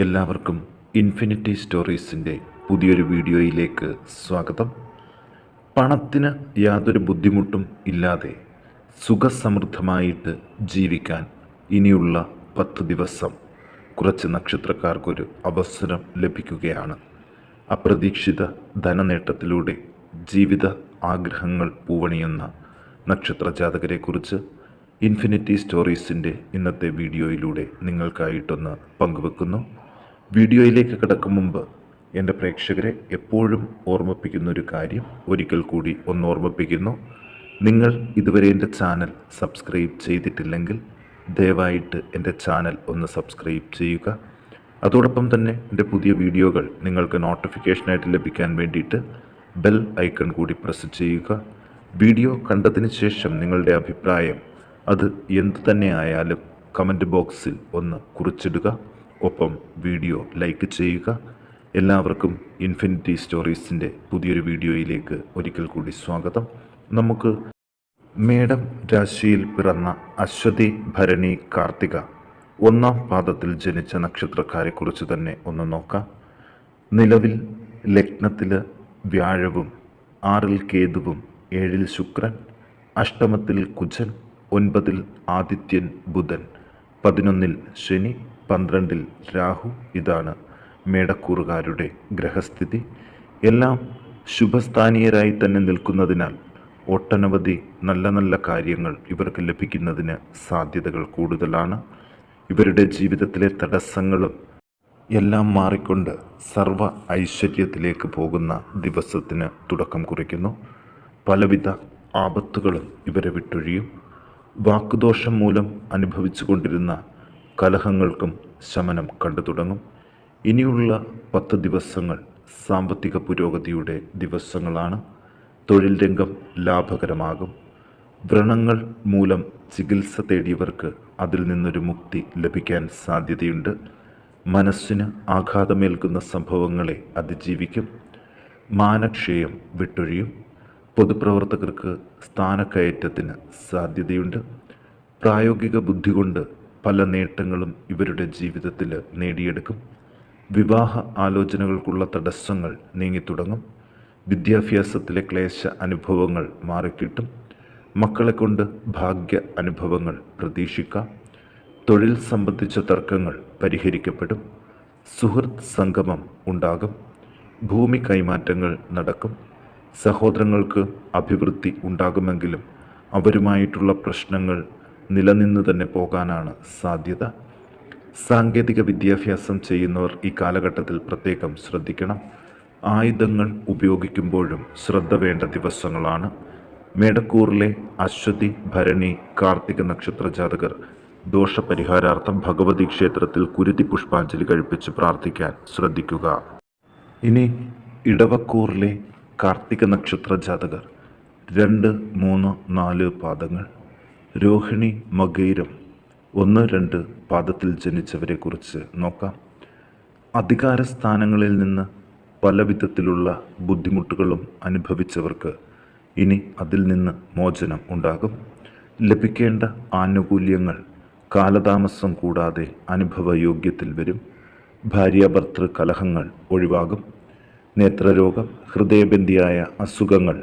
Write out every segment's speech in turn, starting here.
എല്ലാവർക്കും ഇൻഫിനിറ്റി സ്റ്റോറീസിന്റെ പുതിയൊരു വീഡിയോയിലേക്ക് സ്വാഗതം. പണത്തിന് യാതൊരു ബുദ്ധിമുട്ടും ഇല്ലാതെ സുഖസമൃദ്ധമായിട്ട് ജീവിക്കാൻ ഇനിയുള്ള പത്ത് ദിവസം കുറച്ച് നക്ഷത്രക്കാർക്കൊരു അവസരം ലഭിക്കുകയാണ്. അപ്രതീക്ഷിത ധനനേട്ടത്തിലൂടെ ജീവിത ആഗ്രഹങ്ങൾ പൂവണിയുന്ന നക്ഷത്ര ജാതകരെക്കുറിച്ച് ഇൻഫിനിറ്റി സ്റ്റോറീസിന്റെ ഇന്നത്തെ വീഡിയോയിലൂടെ നിങ്ങൾക്കായിട്ടൊന്ന് പങ്കുവെക്കുന്നു. വീഡിയോയിലേക്ക് കിടക്കും മുമ്പ് എന്റെ പ്രേക്ഷകരെ എപ്പോഴും ഓർമ്മിപ്പിക്കുന്ന ഒരു കാര്യം ഒരിക്കൽ കൂടി ഒന്ന് ഓർമ്മിപ്പിക്കുന്നു. നിങ്ങൾ ഇതുവരെ എന്റെ ചാനൽ സബ്സ്ക്രൈബ് ചെയ്തിട്ടില്ലെങ്കിൽ ദയവായിട്ട് എന്റെ ചാനൽ ഒന്ന് സബ്സ്ക്രൈബ് ചെയ്യുക. അതോടൊപ്പം തന്നെ എന്റെ പുതിയ വീഡിയോകൾ നിങ്ങൾക്ക് നോട്ടിഫിക്കേഷനായിട്ട് ലഭിക്കാൻ വേണ്ടിയിട്ട് ബെൽ ഐക്കൺ കൂടി പ്രസ് ചെയ്യുക. വീഡിയോ കണ്ടതിന് ശേഷം നിങ്ങളുടെ അഭിപ്രായം അത് എന്തു തന്നെ ആയാലും കമന്റ് ബോക്സിൽ ഒന്ന് കുറിച്ചിടുക. ഒപ്പം വീഡിയോ ലൈക്ക് ചെയ്യുക. എല്ലാവർക്കും ഇൻഫിനിറ്റി സ്റ്റോറീസിന്റെ പുതിയൊരു വീഡിയോയിലേക്ക് ഒരിക്കൽ കൂടി സ്വാഗതം. നമുക്ക് മേടം രാശിയിൽ പിറന്ന അശ്വതി ഭരണി കാർത്തിക ഒന്നാം പാദത്തിൽ ജനിച്ച നക്ഷത്രക്കാരെക്കുറിച്ച് തന്നെ ഒന്ന് നോക്കാം. നിലവിൽ ലഗ്നത്തിൽ വ്യാഴവും ആറിൽ കേതുവും ഏഴിൽ ശുക്രൻ അഷ്ടമത്തിൽ കുജൻ ഒൻപതിൽ ആദിത്യൻ ബുധൻ പതിനൊന്നിൽ ശനി പന്ത്രണ്ടിൽ രാഹു ഇതാണ് മേടക്കൂറുകാരുടെ ഗ്രഹസ്ഥിതി. എല്ലാം ശുഭസ്ഥാനീയരായി തന്നെ നിൽക്കുന്നതിനാൽ ഒട്ടനവധി നല്ല നല്ല കാര്യങ്ങൾ ഇവർക്ക് ലഭിക്കുന്നതിന് സാധ്യതകൾ കൂടുതലാണ്. ഇവരുടെ ജീവിതത്തിലെ തടസ്സങ്ങളും എല്ലാം മാറിക്കൊണ്ട് സർവ ഐശ്വര്യത്തിലേക്ക് പോകുന്ന ദിവസത്തിന് തുടക്കം കുറിക്കുന്നു. പലവിധ ആപത്തുകളും ഇവരെ വിട്ടൊഴിയും. വാക്കുദോഷം മൂലം അനുഭവിച്ചു കൊണ്ടിരുന്ന കലഹങ്ങൾക്കും ശമനം കണ്ടു തുടങ്ങും. ഇനിയുള്ള പത്ത് ദിവസങ്ങൾ സാമ്പത്തിക പുരോഗതിയുടെ ദിവസങ്ങളാണ്. തൊഴിൽ രംഗം ലാഭകരമാകും. വ്രണങ്ങൾ മൂലം ചികിത്സ തേടിയവർക്ക് അതിൽ നിന്നൊരു മുക്തി ലഭിക്കാൻ സാധ്യതയുണ്ട്. മനസ്സിന് ആഘാതമേൽക്കുന്ന സംഭവങ്ങളെ അതിജീവിക്കും. മാനക്ഷയം വിട്ടൊഴിയും. പൊതുപ്രവർത്തകർക്ക് സ്ഥാനക്കയറ്റത്തിന് സാധ്യതയുണ്ട്. പ്രായോഗിക ബുദ്ധി കൊണ്ട് പല നേട്ടങ്ങളും ഇവരുടെ ജീവിതത്തിൽ നേടിയെടുക്കും. വിവാഹ ആലോചനകൾക്കുള്ള തടസ്സങ്ങൾ നീങ്ങിത്തുടങ്ങും. വിദ്യാഭ്യാസത്തിലെ ക്ലേശ അനുഭവങ്ങൾ മാറിക്കിട്ടും. മക്കളെ കൊണ്ട് ഭാഗ്യ അനുഭവങ്ങൾ പ്രതീക്ഷിക്കാം. തൊഴിൽ സംബന്ധിച്ച തർക്കങ്ങൾ പരിഹരിക്കപ്പെടും. സുഹൃത്ത് സംഗമം ഉണ്ടാകും. ഭൂമി കൈമാറ്റങ്ങൾ നടക്കും. സഹോദരങ്ങൾക്ക് അഭിവൃദ്ധി ഉണ്ടാകുമെങ്കിലും അവരുമായിട്ടുള്ള പ്രശ്നങ്ങൾ നിലനിന്ന് തന്നെ പോകാനാണ് സാധ്യത. സാങ്കേതിക വിദ്യാഭ്യാസം ചെയ്യുന്നവർ ഈ കാലഘട്ടത്തിൽ പ്രത്യേകം ശ്രദ്ധിക്കണം. ആയുധങ്ങൾ ഉപയോഗിക്കുമ്പോഴും ശ്രദ്ധ വേണ്ട ദിവസങ്ങളാണ്. മേടക്കൂറിലെ അശ്വതി ഭരണി കാർത്തിക നക്ഷത്ര ജാതകർ ദോഷപരിഹാരാർത്ഥം ഭഗവതി ക്ഷേത്രത്തിൽ കുരുതി പുഷ്പാഞ്ജലി കഴിപ്പിച്ച് പ്രാർത്ഥിക്കാൻ ശ്രദ്ധിക്കുക. ഇനി ഇടവക്കൂറിലെ കാർത്തിക നക്ഷത്ര ജാതകർ. രണ്ട് മൂന്ന് നാല് പാദങ്ങൾ. രോഹിണി മകൈരം ഒന്ന് രണ്ട് പാദത്തിൽ ജനിച്ചവരെക്കുറിച്ച് നോക്കാം. അധികാര സ്ഥാനങ്ങളിൽ നിന്ന് പല വിധത്തിലുള്ള ബുദ്ധിമുട്ടുകളും അനുഭവിച്ചവർക്ക് ഇനി അതിൽ നിന്ന് മോചനം ഉണ്ടാകും. ലഭിക്കേണ്ട ആനുകൂല്യങ്ങൾ കാലതാമസം കൂടാതെ അനുഭവയോഗ്യത്തിൽ വരും. ഭാര്യാഭർത്തൃ കലഹങ്ങൾ ഒഴിവാകും. നേത്രരോഗം ഹൃദയബന്ധിയായ അസുഖങ്ങൾ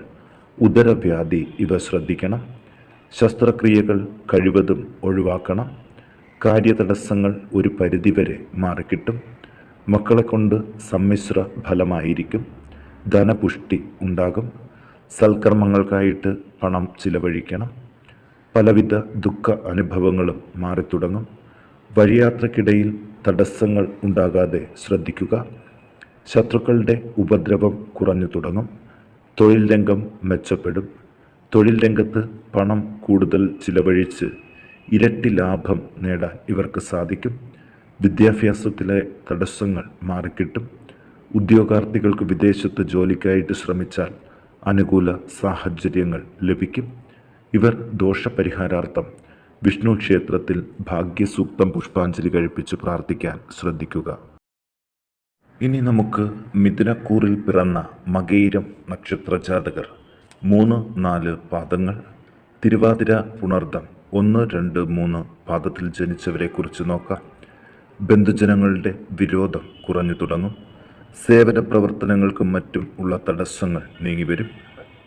ഉദരവ്യാധി ഇവ ശ്രദ്ധിക്കണം. ശസ്ത്രക്രിയകൾ കഴിവതും ഒഴിവാക്കണം. കാര്യതടസ്സങ്ങൾ ഒരു പരിധിവരെ മാറിക്കിട്ടും. മക്കളെ കൊണ്ട് സമ്മിശ്ര ഫലമായിരിക്കും. ധനപുഷ്ടി ഉണ്ടാകും. സൽക്കർമ്മങ്ങൾക്കായിട്ട് പണം ചിലവഴിക്കണം. പലവിധ ദുഃഖ അനുഭവങ്ങളും മാറിത്തുടങ്ങും. വഴിയാത്രക്കിടയിൽ തടസ്സങ്ങൾ ഉണ്ടാകാതെ ശ്രദ്ധിക്കുക. ശത്രുക്കളുടെ ഉപദ്രവം കുറഞ്ഞു തുടങ്ങും. തൊഴിൽ രംഗം മെച്ചപ്പെടും. തൊഴിൽ രംഗത്ത് പണം കൂടുതൽ ചിലവഴിച്ച് ഇരട്ടി ലാഭം നേടാൻ ഇവർക്ക് സാധിക്കും. വിദ്യാഭ്യാസത്തിലെ തടസ്സങ്ങൾ മാറിക്കിട്ടും. ഉദ്യോഗാർത്ഥികൾക്ക് വിദേശത്ത് ജോലിക്കായിട്ട് ശ്രമിച്ചാൽ അനുകൂല സാഹചര്യങ്ങൾ ലഭിക്കും. ഇവർ ദോഷപരിഹാരാർത്ഥം വിഷ്ണു ക്ഷേത്രത്തിൽ ഭാഗ്യസൂക്തം പുഷ്പാഞ്ജലി കഴിപ്പിച്ച് പ്രാർത്ഥിക്കാൻ ശ്രദ്ധിക്കുക. ഇനി നമുക്ക് മിഥുനക്കൂറിൽ പിറന്ന മകയിരം നക്ഷത്രജാതകർ. മൂന്ന് നാല് പാദങ്ങൾ. തിരുവാതിര പുണർദം. ഒന്ന് രണ്ട് മൂന്ന് പാദത്തിൽ ജനിച്ചവരെക്കുറിച്ച് നോക്കാം. ബന്ധുജനങ്ങളുടെ വിരോധം കുറഞ്ഞു തുടങ്ങും. സേവന പ്രവർത്തനങ്ങൾക്കും മറ്റും ഉള്ള തടസ്സങ്ങൾ നീങ്ങിവരും.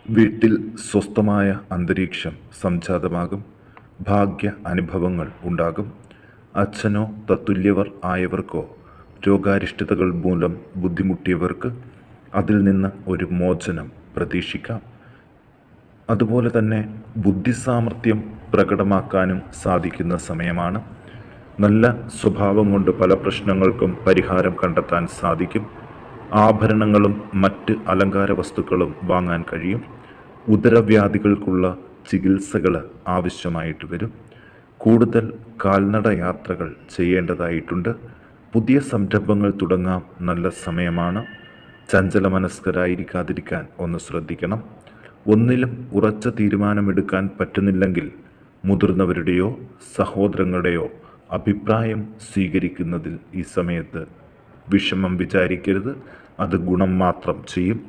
വീട്ടിൽ സ്വസ്ഥമായ അന്തരീക്ഷം സംജാതമാകും. ഭാഗ്യ അനുഭവങ്ങൾ ഉണ്ടാകും. അച്ഛനോ തത്തുല്യവർ ആയവർക്കോ രോഗാരിഷ്ടതകൾ മൂലം ബുദ്ധിമുട്ടിയവർക്ക് അതിൽ നിന്ന് ഒരു മോചനം പ്രതീക്ഷിക്കാം. അതുപോലെ തന്നെ ബുദ്ധിസാമർഥ്യം പ്രകടമാക്കാനും സാധിക്കുന്ന സമയമാണ്. നല്ല സ്വഭാവം കൊണ്ട് പല പ്രശ്നങ്ങൾക്കും പരിഹാരം കണ്ടെത്താൻ സാധിക്കും. ആഭരണങ്ങളും മറ്റ് അലങ്കാര വസ്തുക്കളും വാങ്ങാൻ കഴിയും. ഉദരവ്യാധികൾക്കുള്ള ചികിത്സകൾ ആവശ്യമായിട്ട് വരും. കൂടുതൽ കാൽനട യാത്രകൾ ചെയ്യേണ്ടതായിട്ടുണ്ട്. പുതിയ സംരംഭങ്ങൾ തുടങ്ങാൻ നല്ല സമയമാണ്. ചഞ്ചല മനസ്കരായിരിക്കാതിരിക്കാൻ ഒന്ന് ശ്രദ്ധിക്കണം. ഒന്നിലും ഉറച്ച തീരുമാനമെടുക്കാൻ പറ്റുന്നില്ലെങ്കിൽ മുതിർന്നവരുടെയോ സഹോദരങ്ങളുടെയോ അഭിപ്രായം സ്വീകരിക്കുന്നതിൽ ഈ സമയത്ത് വിഷമം വിചാരിക്കരുത്. അത് ഗുണം മാത്രം ചെയ്യും.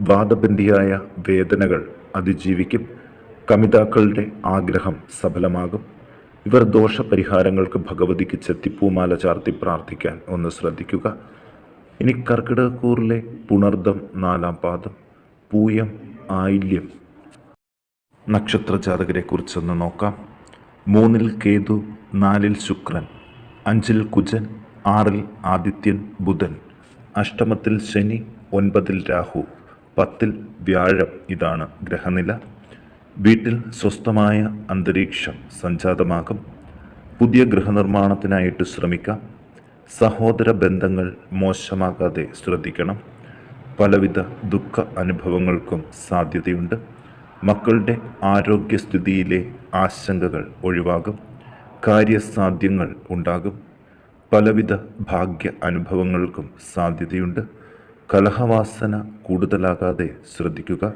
വാദബന്ധിയായ വേദനകൾ അതിജീവിക്കും. കമിതാക്കളുടെ ആഗ്രഹം സഫലമാകും. ഇവർ ദോഷപരിഹാരങ്ങൾക്ക് ഭഗവതിക്ക് ചെത്തിപ്പൂമാല ചാർത്തി പ്രാർത്ഥിക്കാൻ ഒന്ന് ശ്രദ്ധിക്കുക. ഇനി കർക്കിടകക്കൂറിലെ പുണർദം നാലാം പാദം. പൂയം ആയില്യം. നക്ഷത്ര ജാതകരെ കുറിച്ചൊന്ന് നോക്കാം. മൂന്നിൽ കേതു നാലിൽ ശുക്രൻ അഞ്ചിൽ കുജൻ ആറിൽ ആദിത്യൻ ബുധൻ അഷ്ടമത്തിൽ ശനി ഒൻപതിൽ രാഹു പത്തിൽ വ്യാഴം ഇതാണ് ഗ്രഹനില. വീട്ടിൽ സ്വസ്ഥമായ അന്തരീക്ഷം സംജാതമാകും. പുതിയ ഗൃഹനിർമ്മാണത്തിനായിട്ട് ശ്രമിക്കാം. സഹോദര ബന്ധങ്ങൾ മോശമാകാതെ ശ്രദ്ധിക്കണം. പലവിധ ദുഃഖ അനുഭവങ്ങൾക്കും സാധ്യതയുണ്ട്. മക്കളുടെ ആരോഗ്യസ്ഥിതിയിലെ ആശങ്കകൾ ഒഴിവാകും. കാര്യസാധ്യങ്ങൾ ഉണ്ടാകും. പലവിധ ഭാഗ്യ അനുഭവങ്ങൾക്കും സാധ്യതയുണ്ട്. കലഹവാസന കൂടുതലാകാതെ ശ്രദ്ധിക്കുക.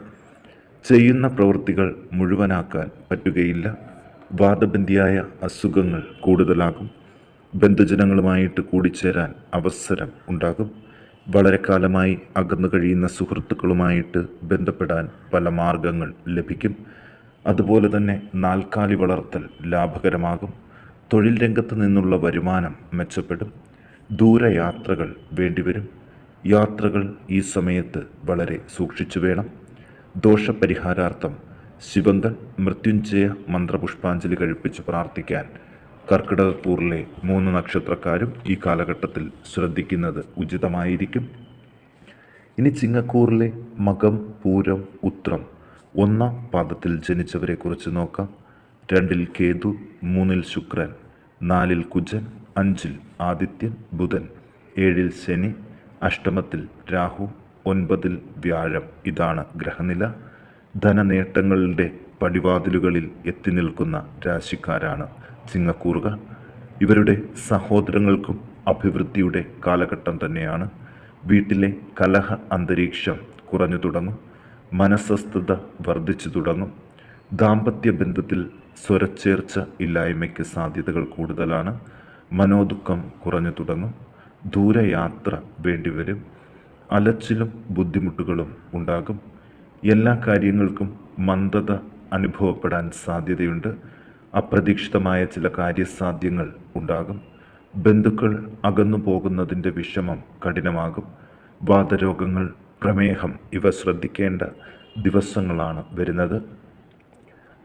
ചെയ്യുന്ന പ്രവൃത്തികൾ മുഴുവനാക്കാൻ പറ്റുകയില്ല. വാദബന്ധിയായ അസുഖങ്ങൾ കൂടുതലാകും. ബന്ധുജനങ്ങളുമായിട്ട് കൂടിച്ചേരാൻ അവസരം ഉണ്ടാകും. വളരെ കാലമായി അകന്നു കഴിയുന്ന സുഹൃത്തുക്കളുമായിട്ട് ബന്ധപ്പെടാൻ പല മാർഗങ്ങൾ ലഭിക്കും. അതുപോലെ തന്നെ നാൽക്കാലി വളർത്തൽ ലാഭകരമാകും. തൊഴിൽ രംഗത്ത് നിന്നുള്ള വരുമാനം മെച്ചപ്പെടും. ദൂരയാത്രകൾ വേണ്ടിവരും. യാത്രകൾ ഈ സമയത്ത് വളരെ സൂക്ഷിച്ചു വേണം. ദോഷപരിഹാരാർത്ഥം ശിവങ്കൻ മൃത്യുഞ്ജയ മന്ത്രപുഷ്പാഞ്ജലി കഴിപ്പിച്ച് പ്രാർത്ഥിക്കാൻ കർക്കിടകക്കൂറിലെ മൂന്ന് നക്ഷത്രക്കാരും ഈ കാലഘട്ടത്തിൽ ശ്രദ്ധിക്കുന്നത് ഉചിതമായിരിക്കും. ഇനി ചിങ്ങക്കൂറിലെ മകം പൂരം ഉത്രം ഒന്നാം പാദത്തിൽ ജനിച്ചവരെ കുറിച്ച് നോക്കാം. രണ്ടിൽ കേതു മൂന്നിൽ ശുക്രൻ നാലിൽ കുജൻ അഞ്ചിൽ ആദിത്യൻ ബുധൻ ഏഴിൽ ശനി അഷ്ടമത്തിൽ രാഹു ഒൻപതിൽ വ്യാഴം. ഇതാണ് ഗ്രഹനില. ധനനേട്ടങ്ങളുടെ പടിവാതിലുകളിൽ എത്തി നിൽക്കുന്ന രാശിക്കാരാണ് ചിങ്ങക്കൂറുകൾ ഇവരുടെ സഹോദരങ്ങൾക്കും അഭിവൃദ്ധിയുടെ കാലഘട്ടം തന്നെയാണ്. വീട്ടിലെ കലഹ അന്തരീക്ഷം കുറഞ്ഞു തുടങ്ങും. മനസ്വസ്ഥത വർദ്ധിച്ചു തുടങ്ങും. ദാമ്പത്യ ബന്ധത്തിൽ സ്വരച്ചേർച്ച ഇല്ലായ്മയ്ക്ക് സാധ്യതകൾ കൂടുതലാണ്. മനോദുഃഖം കുറഞ്ഞു തുടങ്ങും. ദൂരയാത്ര വേണ്ടിവരും. അലച്ചിലും ബുദ്ധിമുട്ടുകളും ഉണ്ടാകും. എല്ലാ കാര്യങ്ങൾക്കും മന്ദത അനുഭവപ്പെടാൻ സാധ്യതയുണ്ട്. അപ്രതീക്ഷിതമായ ചില കാര്യസാധ്യങ്ങൾ ഉണ്ടാകും. ബന്ധുക്കൾ അകന്നു പോകുന്നതിന്റെ വിഷമം കഠിനമാകും. വാതരോഗങ്ങൾ പ്രമേഹം ഇവ ശ്രദ്ധിക്കേണ്ട ദിവസങ്ങളാണ് വരുന്നത്.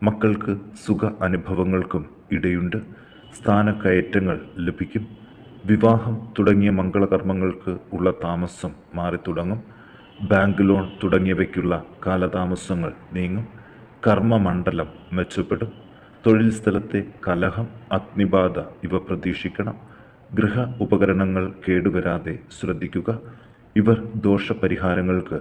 മക്കൾക്ക് സുഖ അനുഭവങ്ങൾക്കും ഇടയുണ്ട്. സ്ഥാനക്കയറ്റങ്ങൾ ലഭിക്കും. വിവാഹം തുടങ്ങിയ മംഗളകർമ്മങ്ങൾക്ക് ഉള്ള താമസം മാറിത്തുടങ്ങും ബാങ്ക് ലോൺ തുടങ്ങിയവയ്ക്കുള്ള കാലതാമസങ്ങൾ നീങ്ങും. കർമ്മമണ്ഡലം മെച്ചപ്പെടും. തൊഴിൽ സ്ഥലത്തെ കലഹം അഗ്നിബാധ ഇവ പ്രതീക്ഷിക്കണം. ഗൃഹ ഉപകരണങ്ങൾ കേടുവരാതെ ശ്രദ്ധിക്കുക. ഇവർ ദോഷപരിഹാരങ്ങൾക്ക്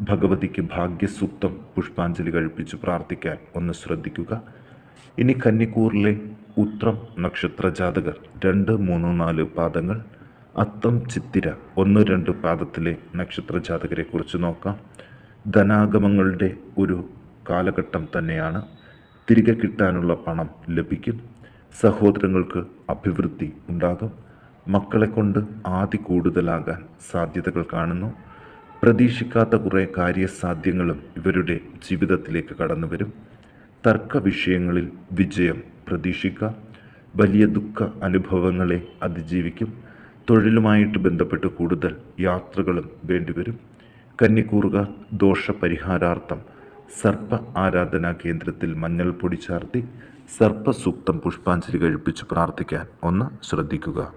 ഭഗവതിക്ക് ഭാഗ്യസൂക്തം പുഷ്പാഞ്ജലി കഴിപ്പിച്ച് പ്രാർത്ഥിക്കാൻ ഒന്ന് ശ്രദ്ധിക്കുക. ഇനി കന്നിക്കൂറിലെ ഉത്രം നക്ഷത്ര ജാതകർ രണ്ട് മൂന്ന് നാല് പാദങ്ങൾ. അത്തം ചിത്തിര ഒന്ന് രണ്ട് പാദത്തിലെ നക്ഷത്ര ജാതകരെ കുറിച്ച് നോക്കാം. ധനാഗമങ്ങളുടെ ഒരു കാലഘട്ടം തന്നെയാണ്. തിരികെ കിട്ടാനുള്ള പണം ലഭിക്കും. സഹോദരങ്ങൾക്ക് അഭിവൃദ്ധി ഉണ്ടാകും. മക്കളെ കൊണ്ട് ആദി കൂടുതലാകാൻ സാധ്യതകൾ കാണുന്നു. പ്രതീക്ഷിക്കാത്ത കുറേ കാര്യസാധ്യങ്ങളും ഇവരുടെ ജീവിതത്തിലേക്ക് കടന്നു വരും തർക്ക വിഷയങ്ങളിൽ വിജയം പ്രതീക്ഷിക്കാം. വലിയ ദുഃഖ അനുഭവങ്ങളെ അതിജീവിക്കും. തൊഴിലുമായിട്ട് ബന്ധപ്പെട്ട് കൂടുതൽ യാത്രകളും വേണ്ടിവരും. കന്നിക്കൂറുക ദോഷപരിഹാരാർത്ഥം സർപ്പ ആരാധനാ കേന്ദ്രത്തിൽ മഞ്ഞൾ പൊടി ചാർത്തി സർപ്പസൂക്തം പുഷ്പാഞ്ജലി കഴിപ്പിച്ച് പ്രാർത്ഥിക്കാൻ ഒന്ന് ശ്രദ്ധിക്കുക.